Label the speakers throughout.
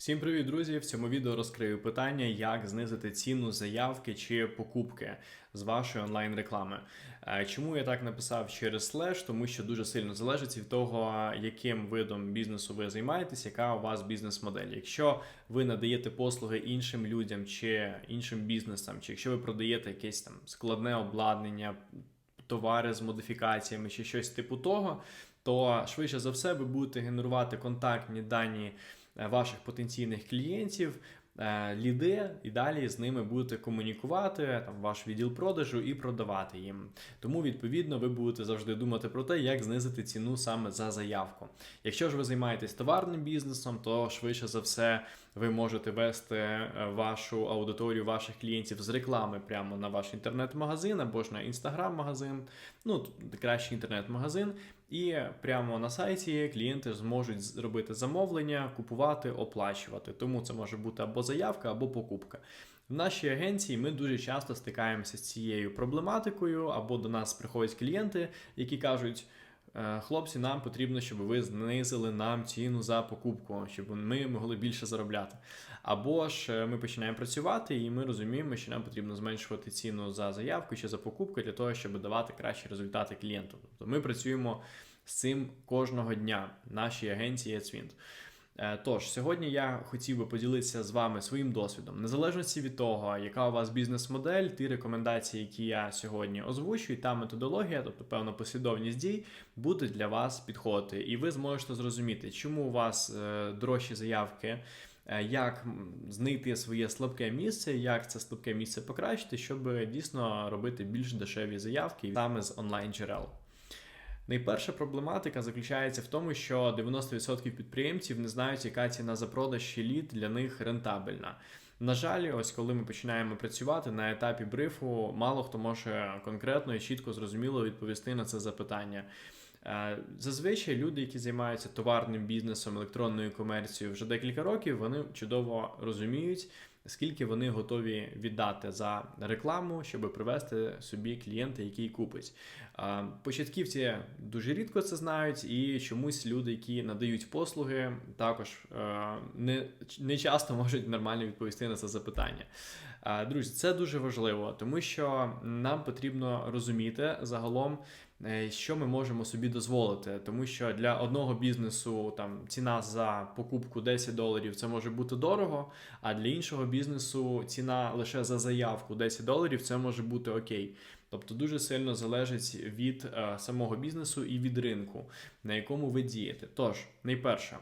Speaker 1: Всім привіт, друзі! В цьому відео розкрию питання, як знизити ціну заявки чи покупки з вашої онлайн-реклами. Е, Чому я так написав через слеш? Тому що дуже сильно залежить від того, яким видом бізнесу ви займаєтесь, яка у вас бізнес-модель. Якщо ви надаєте послуги іншим людям чи іншим бізнесам, чи якщо ви продаєте якесь там складне обладнання, товари з модифікаціями чи щось типу того, то швидше за все ви будете генерувати контактні дані ваших потенційних клієнтів, ліде ліди, і далі з ними будете комунікувати там ваш відділ продажу і продавати їм. Тому, відповідно, ви будете завжди думати про те, як знизити ціну саме за заявку. Якщо ж ви займаєтесь товарним бізнесом, то швидше за все ви можете вести е, вашу аудиторію ваших клієнтів з реклами прямо на ваш інтернет-магазин або ж на інстаграм-магазин, ну краще інтернет-магазин. І прямо на сайті клієнти зможуть зробити замовлення, купувати, оплачувати. Тому це може бути або заявка, або покупка. В нашій агенції ми дуже часто стикаємося з цією проблематикою, або до нас приходять клієнти, які кажуть. «Е, Хлопці, нам потрібно, щоб ви знизили нам ціну за покупку, щоб ми могли більше заробляти. Або ж е, ми починаємо працювати, і ми розуміємо, що нам потрібно зменшувати ціну за заявку чи за покупку для того, щоб давати кращі результати клієнту. Тобто ми працюємо з цим кожного дня нашій агенції AdSwind. Е, Тож, сьогодні я хотів би поділитися з вами своїм досвідом, незалежності від того, яка у вас бізнес-модель, ті рекомендації, які я сьогодні озвучую, та методологія, тобто певна послідовність дій, буде для вас підходити, і ви зможете зрозуміти, чому у вас е, дорожчі заявки. е, Як знайти своє слабке місце, як це слабке місце покращити, щоб дійсно робити більш дешеві заявки саме з онлайн джерел. Найперша проблематика заключається в тому, що 90% підприємців не знають, яка ціна за продаж чи лід для них рентабельна. На жаль, ось коли ми починаємо працювати на етапі брифу, мало хто може конкретно і чітко зрозуміло відповісти на це запитання. Е, Зазвичай люди, які займаються товарним бізнесом, електронною комерцією вже декілька років, вони чудово розуміють, скільки вони готові віддати за рекламу, щоб привести собі клієнта, який купить. Початківці дуже рідко це знають, і чомусь люди, які надають послуги, також е, не, не часто можуть нормально відповісти на це запитання. А, Друзі, це дуже важливо, тому що нам потрібно розуміти загалом. е, Що ми можемо собі дозволити, тому що для одного бізнесу там ціна за покупку 10 доларів це може бути дорого, а для іншого бізнесу ціна лише за заявку 10 доларів це може бути окей. Тобто дуже сильно залежить від е, самого бізнесу і від ринку, на якому ви дієте. Тож, найперше,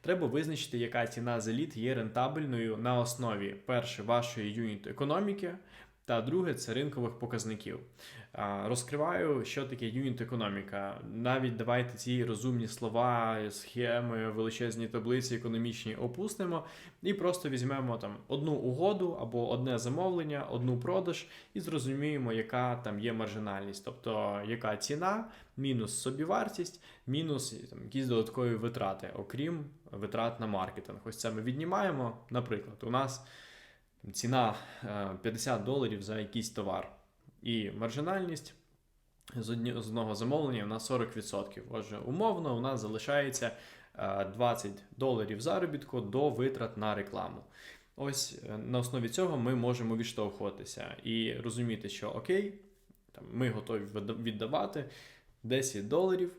Speaker 1: треба визначити, яка ціна за лід є рентабельною на основі перше вашої юніт економіки. Та друге це ринкових показників. Розкриваю, що таке юніт економіка. Навіть давайте ці розумні слова, схеми, величезні таблиці економічні опустимо і просто візьмемо там одну угоду або одне замовлення, одну продаж, і зрозуміємо, яка там є маржинальність, тобто яка ціна, мінус собівартість, мінус там, якісь додаткові витрати, окрім витрат на маркетинг. Ось це ми віднімаємо. Наприклад, у нас ціна е, 50 доларів за якийсь товар. І маржинальність з одного замовлення у нас 40%. Отже, умовно, у нас залишається е, 20 доларів заробітку до витрат на рекламу. Ось е, на основі цього ми можемо відштовхуватися і розуміти, що окей, там, ми готові віддавати 10 доларів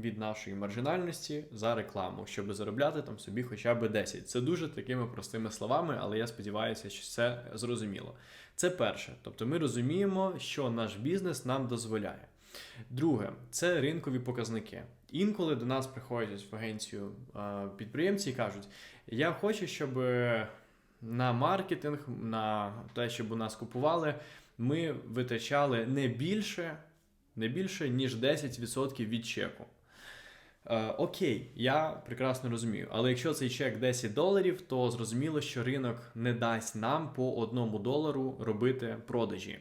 Speaker 1: від нашої маржинальності за рекламу, щоб заробляти там собі хоча б 10. Це дуже такими простими словами, але я сподіваюся, що це зрозуміло. Це перше. Тобто ми розуміємо, що наш бізнес нам дозволяє. Друге, це ринкові показники. Інколи до нас приходять в агенцію е, підприємці і кажуть: я хочу, щоб на маркетинг, на те, щоб у нас купували, ми витрачали не більше, не більше ніж 10% від чеку. Е, окей, я прекрасно розумію. Але якщо цей чек 10 доларів, то зрозуміло, що ринок не дасть нам по одному долару робити продажі.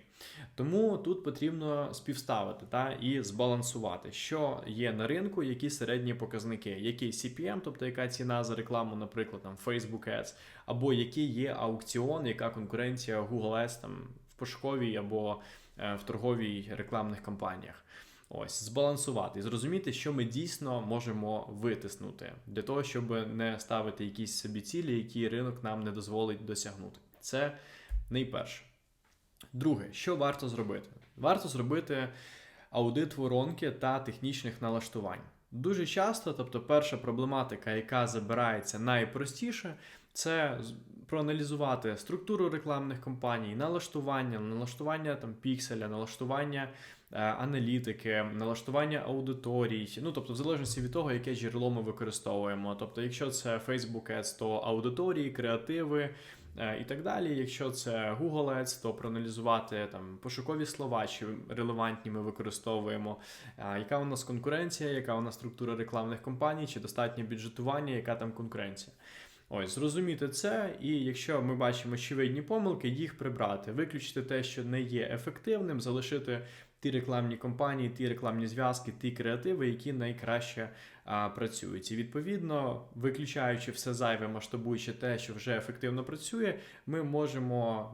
Speaker 1: Тому тут потрібно співставити та, і збалансувати, що є на ринку, які середні показники, який CPM, тобто яка ціна за рекламу, наприклад, там Facebook Ads, або який є аукціон, яка конкуренція Google Ads там в пошуковій або е, в торговій рекламних кампаніях. Ось збалансувати і зрозуміти, що ми дійсно можемо витиснути для того, щоб не ставити якісь собі цілі, які ринок нам не дозволить досягнути. Це найперше. Друге, що варто зробити? Варто зробити аудит воронки та технічних налаштувань. Дуже часто, тобто, перша проблематика, яка забирається найпростіше, це проаналізувати структуру рекламних кампаній, налаштування, налаштування там пікселя, налаштування аналітики, налаштування аудиторій. Ну тобто, в залежності від того, яке джерело ми використовуємо. Тобто, якщо це Facebook Ads, то аудиторії, креативи. Е, і так далі, якщо це Google Ads, то проаналізувати там пошукові слова, чи релевантні ми використовуємо, яка у нас конкуренція, яка у нас структура рекламних компаній, чи достатнє бюджетування, яка там конкуренція. Ось, зрозуміти це, і якщо ми бачимо очевидні помилки, їх прибрати, виключити те, що не є ефективним, залишити ті рекламні компанії, ті рекламні зв'язки, ті креативи, які найкраще а, працюють. І відповідно, виключаючи все зайве, масштабуючи те, що вже ефективно працює, ми можемо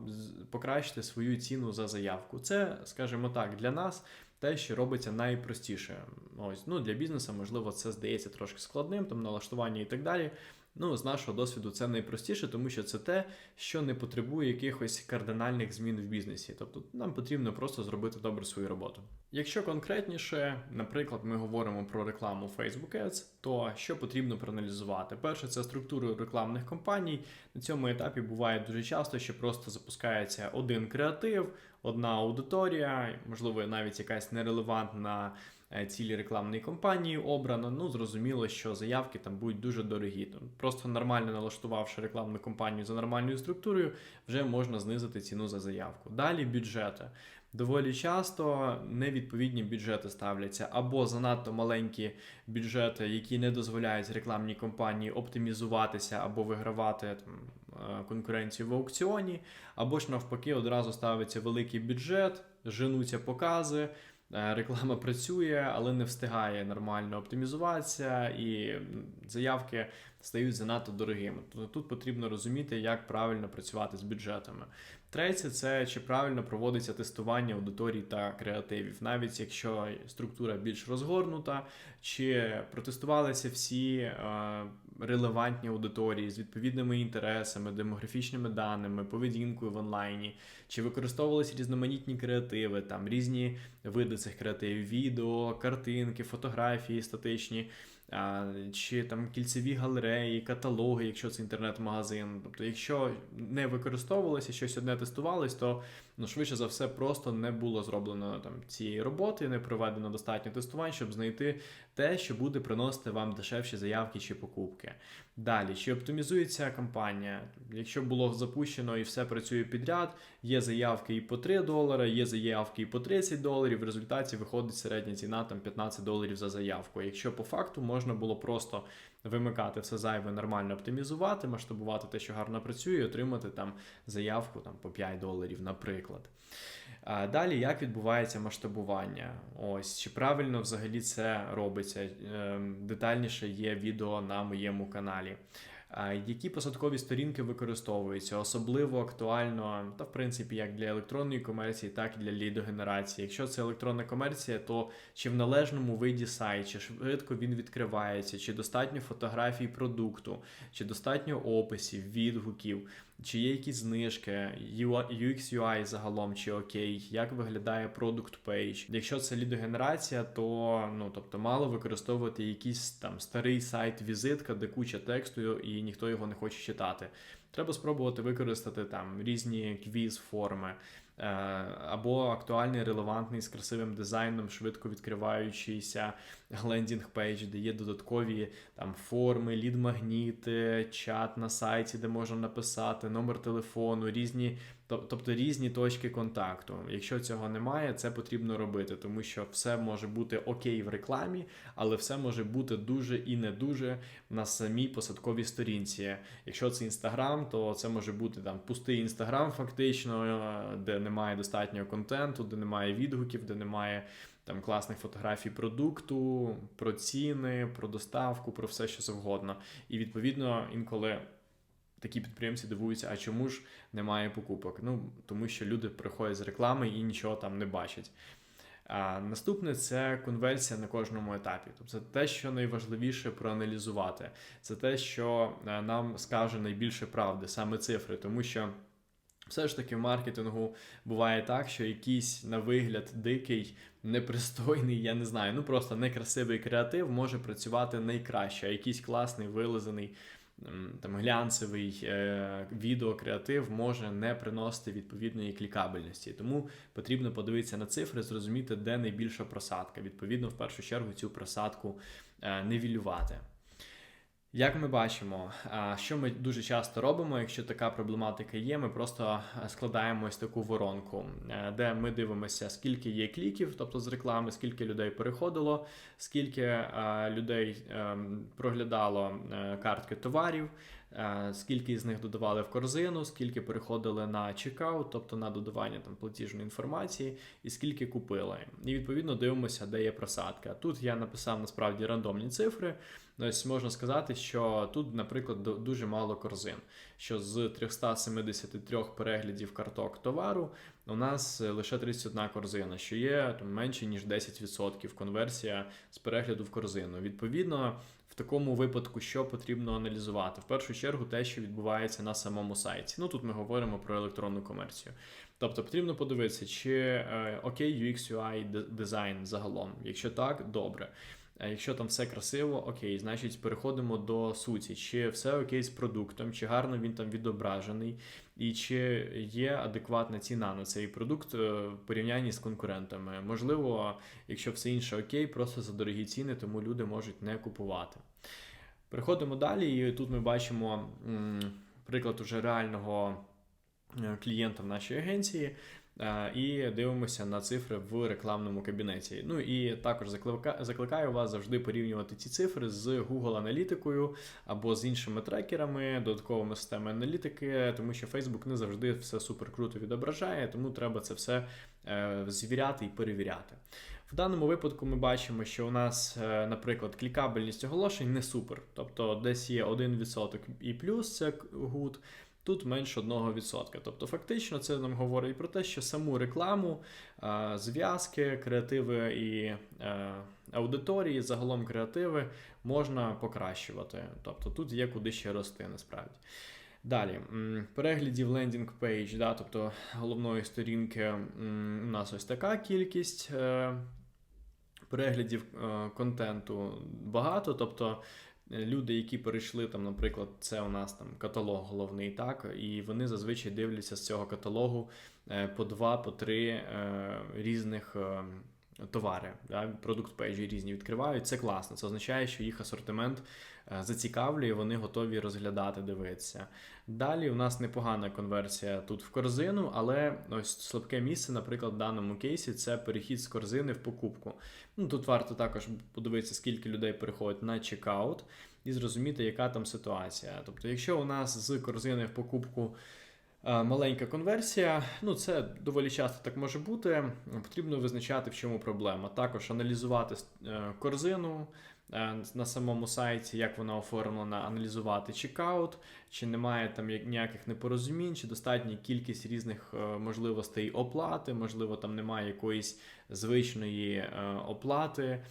Speaker 1: покращити свою ціну за заявку. Це, скажімо так, для нас. Те, що робиться найпростіше. Ось ну для бізнесу, можливо, це здається трошки складним, там налаштування і так далі. Ну, з нашого досвіду, це найпростіше, тому що це те, що не потребує якихось кардинальних змін в бізнесі. Тобто нам потрібно просто зробити добре свою роботу. Якщо конкретніше, наприклад, ми говоримо про рекламу Facebook Ads, то що потрібно проаналізувати? Перше, це структуру рекламних кампаній. На цьому етапі буває дуже часто, що просто запускається один креатив, одна аудиторія, можливо, навіть якась нерелевантна. Е, цілі рекламної кампанії обрано. Ну, зрозуміло, що заявки там будуть дуже дорогі. Просто нормально налаштувавши рекламну кампанію за нормальною структурою, вже можна знизити ціну за заявку. Далі бюджети. Доволі часто невідповідні бюджети ставляться або занадто маленькі бюджети, які не дозволяють рекламній компанії оптимізуватися або вигравати там, е, конкуренцію в аукціоні, або ж навпаки, одразу ставиться великий бюджет, женуться покази. Е, реклама працює, але не встигає нормально оптимізуватися, і заявки стають занадто дорогими. Тобто тут потрібно розуміти, як правильно працювати з бюджетами. Третє, це чи правильно проводиться тестування аудиторій та креативів, навіть якщо структура більш розгорнута, чи протестувалися всі релевантні аудиторії з відповідними інтересами, демографічними даними, поведінкою в онлайні, чи використовувалися різноманітні креативи, там різні види цих креативів, відео, картинки, фотографії статичні чи там кільцеві галереї, каталоги, якщо це інтернет-магазин. Тобто, якщо не використовувалося, щось одне тестувалось, то ну, швидше за все просто не було зроблено там цієї роботи, не проведено достатньо тестувань, щоб знайти те, що буде приносити вам дешевші заявки чи покупки. Далі, чи оптимізується кампанія? Якщо було запущено і все працює підряд, є заявки і по 3 долари, є заявки і по 30 доларів. В результаті виходить середня ціна там 15 доларів за заявку. Якщо по факту можна було просто вимикати все зайве, нормально оптимізувати, масштабувати те, що гарно працює, і отримати там заявку там по 5 доларів, наприклад. Далі, як відбувається масштабування? Ось чи правильно взагалі це робиться? Ем, детальніше є відео на моєму каналі. Які посадкові сторінки використовуються, особливо актуально, та в принципі як для електронної комерції, так і для лідогенерації. Якщо це електронна комерція, то чи в належному виді сайт, чи швидко він відкривається, чи достатньо фотографій продукту, чи достатньо описів, відгуків чи є якісь знижки, UX UI загалом, чи окей, як виглядає продукт пейдж. Якщо це лідогенерація, то ну тобто мало використовувати якийсь там старий сайт-візитка, де куча тексту, і ніхто його не хоче читати. Треба спробувати використати там різні квіз-форми. Е, або актуальний, релевантний з красивим дизайном, швидко відкриваючийся лендінг пейдж, де є додаткові там форми, лід-магніти, чат на сайті, де можна написати, номер телефону, різні Тобто різні точки контакту. Якщо цього немає, це потрібно робити, тому що все може бути окей в рекламі, але все може бути дуже і не дуже на самій посадковій сторінці. Якщо це інстаграм, то це може бути там пустий інстаграм, фактично, де немає достатнього контенту, де немає відгуків, де немає там класних фотографій продукту, про ціни, про доставку, про все що завгодно. І відповідно інколи такі підприємці дивуються, а чому ж немає покупок? Ну тому що люди приходять з реклами і нічого там не бачать. А наступне це конверсія на кожному етапі. Тобто це те, що найважливіше проаналізувати. Це те, що е, нам скаже найбільше правди, саме цифри, тому що. Все ж таки в маркетингу буває так, що якийсь на вигляд дикий, непристойний, я не знаю, ну просто некрасивий креатив може працювати найкраще, а якийсь класний вилизаний там глянцевий е, відеокреатив може не приносити відповідної клікабельності. Тому потрібно подивитися на цифри, зрозуміти, де найбільша просадка. Відповідно, в першу чергу цю просадку е, нивелювати. Як ми бачимо, що ми дуже часто робимо, якщо така проблематика є, ми просто складаємо ось таку воронку, е, де ми дивимося, скільки є кліків, тобто з реклами, скільки людей переходило, скільки людей ем, проглядало е, картки товарів, е, скільки з них додавали в корзину, скільки переходили на чекаут, тобто на додавання там платіжної інформації, і скільки купили. І відповідно дивимося, де є просадка. Тут я написав насправді рандомні цифри. Ось можна сказати, що тут, наприклад, дуже мало корзин. Що з 373 переглядів карток товару у нас лише 31 корзина, що є там, менше ніж 10% конверсія з перегляду в корзину. Відповідно, в такому випадку, що потрібно аналізувати? В першу чергу, те, що відбувається на самому сайті. Ну тут ми говоримо про електронну комерцію. Тобто потрібно подивитися, чи е, окей, UX, UI дизайн загалом. Якщо так, добре. Якщо там все красиво, окей, значить переходимо до суті, чи все окей з продуктом, чи гарно він там відображений, і чи є адекватна ціна на цей продукт е, в порівнянні з конкурентами. Можливо, якщо все інше окей, просто за дорогі ціни, тому люди можуть не купувати. Переходимо далі, і тут ми бачимо приклад уже реального е, клієнта в нашій агенції. Е, і дивимося на цифри в рекламному кабінеті. Ну і також закликаю вас завжди порівнювати ці цифри з Google аналітикою або з іншими трекерами, додатковими системами аналітики, тому що Facebook не завжди все супер круто відображає, тому треба це все е, звіряти і перевіряти. В даному випадку ми бачимо, що у нас, е, наприклад, клікабельність оголошень не супер, тобто десь є 1% і плюс це гуд. Тут менше 1%. Тобто, фактично, це нам говорить про те, що саму рекламу, зв'язки, креативи і е, аудиторії, загалом креативи можна покращувати. Тобто тут є куди ще рости насправді. Далі, переглядів лендінг пейдж, да, тобто головної сторінки, у нас ось така кількість е, переглядів е, контенту багато. тобто люди, які перейшли там, наприклад, це у нас там каталог головний, так, і вони зазвичай дивляться з цього каталогу е, по два, по три е, різних. Е, товари, да, продукт пейджі різні відкривають. Це класно. Це означає, що їх асортимент зацікавлює, вони готові розглядати, дивитися. Далі у нас непогана конверсія тут в корзину, але ось слабке місце, наприклад, в даному кейсі це перехід з корзини в покупку. Ну, Тут варто також подивитися, скільки людей переходить на чекаут і зрозуміти, яка там ситуація. Тобто, якщо у нас з корзини в покупку. Маленька конверсія, ну це доволі часто так може бути. Потрібно визначати, в чому проблема. Також аналізувати е, корзину, Е, на самому сайті, як вона оформлена, аналізувати чекаут, чи немає там ніяких непорозумінь, чи достатня кількість різних е, можливостей оплати, можливо, там немає якоїсь звичної е, оплати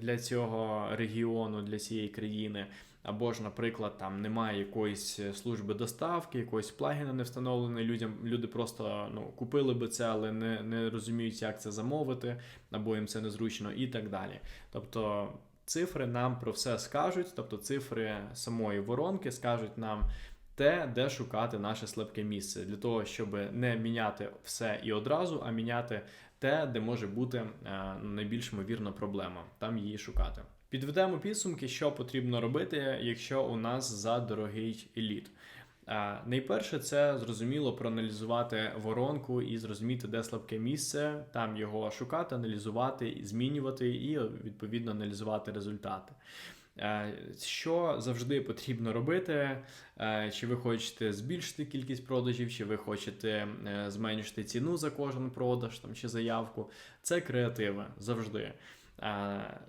Speaker 1: для цього регіону, для цієї країни. Або ж, наприклад, там немає якоїсь служби доставки, якоїсь плагіна не встановленої. Людям люди просто ну купили би це, але не не розуміють, як це замовити, або їм це незручно, і так далі. Тобто Цифри нам про все скажуть, тобто цифри самої воронки скажуть нам те, де шукати наше слабке місце, для того, щоб не міняти все і одразу, а міняти те, де може бути е, найбільш ймовірна проблема, там її шукати. Підведемо підсумки, що потрібно робити, якщо у нас за дорогий еліт. Найперше, це зрозуміло проаналізувати воронку і зрозуміти, де слабке місце, там його шукати, аналізувати, змінювати і відповідно аналізувати результати. Що завжди потрібно робити, чи ви хочете збільшити кількість продажів, чи ви хочете е, зменшити ціну за кожен продаж там, чи заявку, це креативи завжди.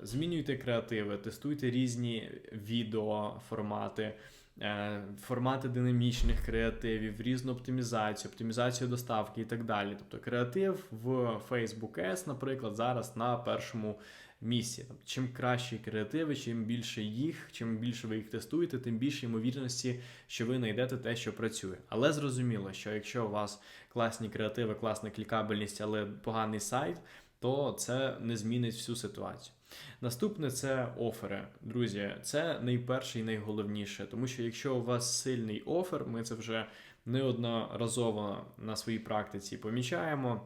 Speaker 1: Змінюйте креативи, тестуйте різні відеоформати. е, формати динамічних креативів, різну оптимізацію, оптимізацію доставки і так далі. Тобто креатив в Facebook Ads, наприклад, зараз на першому місці. Тобто, чим кращі креативи, чим більше їх, чим більше ви їх тестуєте, тим більше ймовірності, що ви знайдете те, що працює. Але зрозуміло, що якщо у вас класні креативи, класна клікабельність, але поганий сайт, то це не змінить всю ситуацію. Наступне це офери. Друзі, це найперше і найголовніше, тому що якщо у вас сильний офер, ми це вже неодноразово на своїй практиці помічаємо.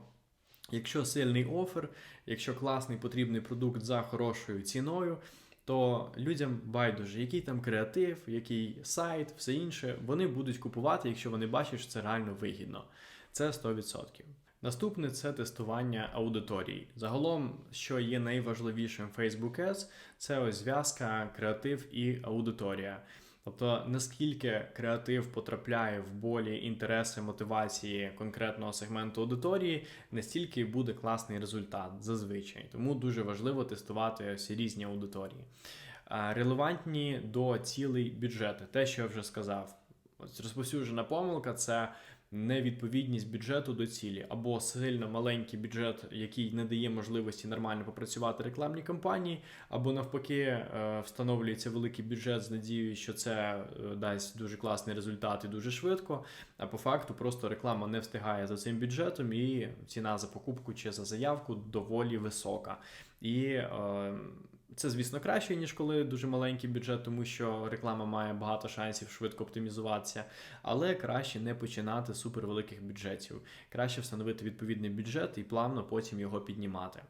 Speaker 1: Якщо сильний офер, якщо класний потрібний продукт за хорошою ціною, то людям байдуже, який там креатив, який сайт, все інше, вони будуть купувати, якщо вони бачать, що це реально вигідно. Це 100%. Наступне це тестування аудиторії. Загалом, що є найважливішим Facebook Ads, це ось зв'язка, креатив і аудиторія. Тобто, наскільки креатив потрапляє в болі, інтереси, мотивації конкретного сегменту аудиторії, настільки буде класний результат зазвичай. Тому дуже важливо тестувати всі різні аудиторії. Релевантні до цілей бюджету, те, що я вже сказав. Ось розповсюджена помилка це невідповідність бюджету до цілі, або сильно маленький бюджет, який не дає можливості нормально попрацювати рекламній кампанії, або навпаки, е, встановлюється великий бюджет з надією, що це е, дасть дуже класний результат і дуже швидко. А по факту просто реклама не встигає за цим бюджетом, і ціна за покупку чи за заявку доволі висока. І е, це, звісно, краще, ніж коли дуже маленький бюджет, тому що реклама має багато шансів швидко оптимізуватися, але краще не починати з супервеликих бюджетів. Краще встановити відповідний бюджет і плавно потім його піднімати.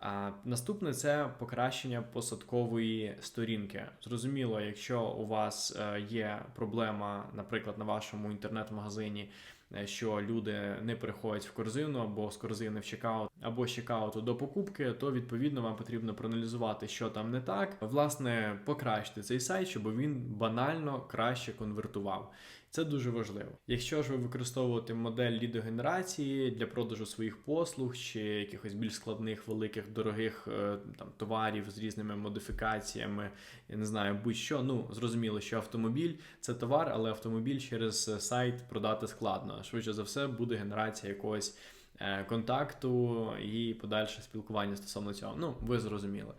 Speaker 1: А, Наступне це покращення посадкової сторінки. Зрозуміло, якщо у вас е, є проблема, наприклад, на вашому інтернет-магазині. Е, що люди не переходять в корзину або з корзини в чекаут, або з чекауту до покупки, то відповідно вам потрібно проаналізувати, що там не так. Власне, покращити цей сайт, щоб він банально краще конвертував. Це дуже важливо. Якщо ж ви використовуєте модель лідогенерації для продажу своїх послуг чи якихось більш складних, великих, дорогих е, там товарів з різними модифікаціями, я не знаю, будь-що. Ну зрозуміло, що автомобіль це товар, але автомобіль через сайт продати складно. Швидше за все, буде генерація якогось. Е, контакту і подальше спілкування стосовно цього. Ну, ви зрозуміли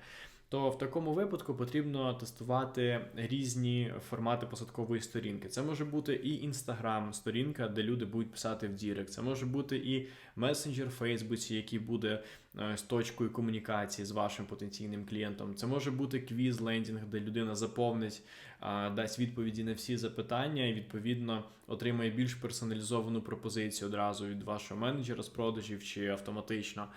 Speaker 1: то в такому випадку потрібно тестувати різні формати посадкової сторінки. Це може бути і інстаграм сторінка, де люди будуть писати в Дірект. Це може бути і месенджер в Фейсбуці, який буде е, з точкою комунікації з вашим потенційним клієнтом. Це може бути квіз лендінг, де людина заповнить, дасть відповіді на всі запитання і відповідно отримає більш персоналізовану пропозицію одразу від вашого менеджера з продажів чи автоматично.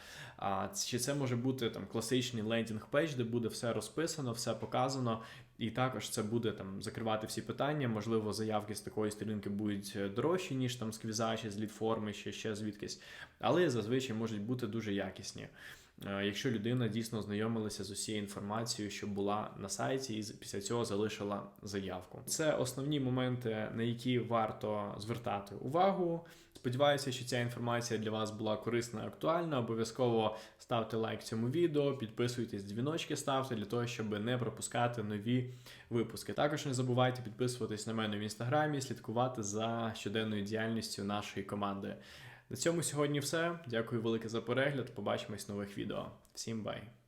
Speaker 1: Чи це може бути там класичний лендінг пейдж, де буде все розписано, все показано. І також це буде там закривати всі питання. Можливо, заявки з такої сторінки будуть е, дорожчі, ніж там з квіза, чи з лідформи, чи ще звідкись, але зазвичай можуть бути дуже якісні. Е, якщо людина дійсно знайомилася з усією інформацією, що була на сайті, і після цього залишила заявку. Це основні моменти, на які варто звертати увагу. Сподіваюся, що ця інформація для вас була корисна і актуальна. Обов'язково ставте лайк цьому відео, підписуйтесь, дзвіночки ставте для того, щоб не пропускати нові випуски. Також не забувайте підписуватись на мене в інстаграмі, слідкувати за щоденною діяльністю нашої команди. На цьому сьогодні все. Дякую велике за перегляд. Побачимось в нових відео. Всім бай!